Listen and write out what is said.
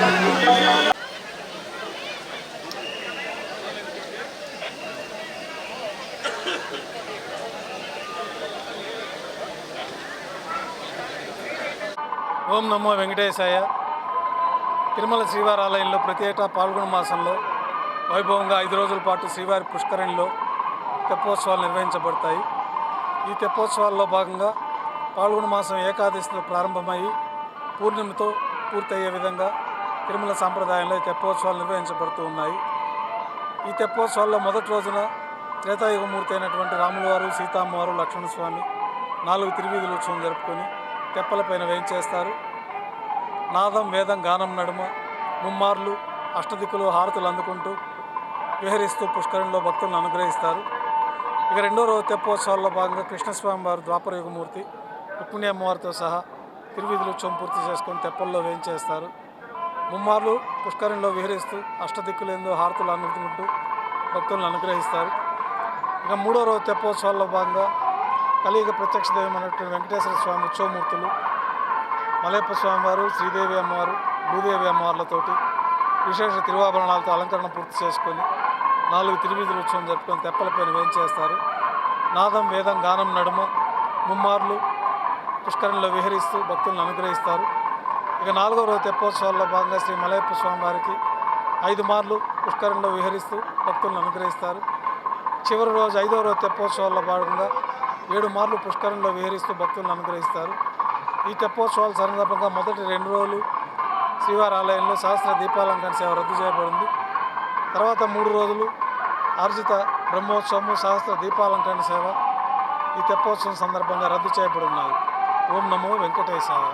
ఓం నమో వెంకటేశాయ. తిరుమల శ్రీవారి ఆలయంలో ప్రతి ఏటా పాల్గొన మాసంలో వైభవంగా ఐదు రోజుల పాటు శ్రీవారి పుష్కరిణిలో తెప్పోత్సవాలు నిర్వహించబడతాయి. ఈ తెప్పోత్సవాల్లో భాగంగా పాల్గొన మాసం ఏకాదశితో ప్రారంభమయ్యి పూర్ణిమతో పూర్తయ్యే విధంగా తిరుమల సాంప్రదాయంలో తెప్పోత్సవాలు నిర్వహించబడుతూ ఉన్నాయి. ఈ తెప్పోత్సవాల్లో మొదటి రోజున త్రేతాయుగమూర్తి అయినటువంటి రాములవారు సీతామ్మవారు లక్ష్మణస్వామి నాలుగు తిరువీధుల ఉత్సవం జరుపుకొని తెప్పలపైన వేయించేస్తారు. నాదం వేదం గానం నడుమ ముమ్మార్లు అష్టదిక్కులు హారతులు అందుకుంటూ విహరిస్తూ పుష్కరంలో భక్తులను అనుగ్రహిస్తారు. ఇక రెండో రోజు తెప్పోత్సవాల్లో భాగంగా కృష్ణస్వామి వారు ద్వాపరయుగమూర్తి రుక్మిణి అమ్మవారితో సహా తిరువీధులు ఉత్సవం పూర్తి చేసుకొని తెప్పల్లో వేయించేస్తారు. ముమ్మార్లు పుష్కరంలో విహరిస్తూ అష్టదిక్కులేందో హారతులు అందుకుంటూ భక్తులను అనుగ్రహిస్తారు. ఇక మూడో రోజు తెప్పోత్సవాల్లో భాగంగా కలియుగ ప్రత్యక్ష దైవం అనేటువంటి వెంకటేశ్వర స్వామి ఉత్సవమూర్తులు మలయప్ప స్వామివారు శ్రీదేవి అమ్మవారు భూదేవి అమ్మవార్లతోటి విశేష తిరువాభరణాలతో అలంకరణ పూర్తి చేసుకొని నాలుగు తిరువీధుల ఉత్సవం జరుపుకొని తెప్పలపైన వేయించేస్తారు నాదం వేదం గానం నడుమ ముమ్మార్లు పుష్కరంలో విహరిస్తూ భక్తులను అనుగ్రహిస్తారు. ఇక నాలుగో రోజు తెప్పోత్సవాల్లో భాగంగా శ్రీ మలయప్ప స్వామివారికి ఐదు మార్లు పుష్కరంలో విహరిస్తూ భక్తులను అనుగ్రహిస్తారు. చివరి రోజు ఐదో రోజు తెప్పోత్సవాల్లో భాగంగా ఏడు మార్లు పుష్కరంలో విహరిస్తూ భక్తులను అనుగ్రహిస్తారు. ఈ తెప్పోత్సవాల సందర్భంగా మొదటి రెండు రోజులు శ్రీవారి ఆలయంలో సహస్ర దీపాలంకరణ సేవ రద్దు చేయబడింది. తర్వాత మూడు రోజులు ఆర్జిత బ్రహ్మోత్సవము సహస్ర దీపాలంకరణ సేవ ఈ తెప్పోత్సవం సందర్భంగా రద్దు చేయబడి ఉన్నాయి ఓం నమో వెంకటేశాయ.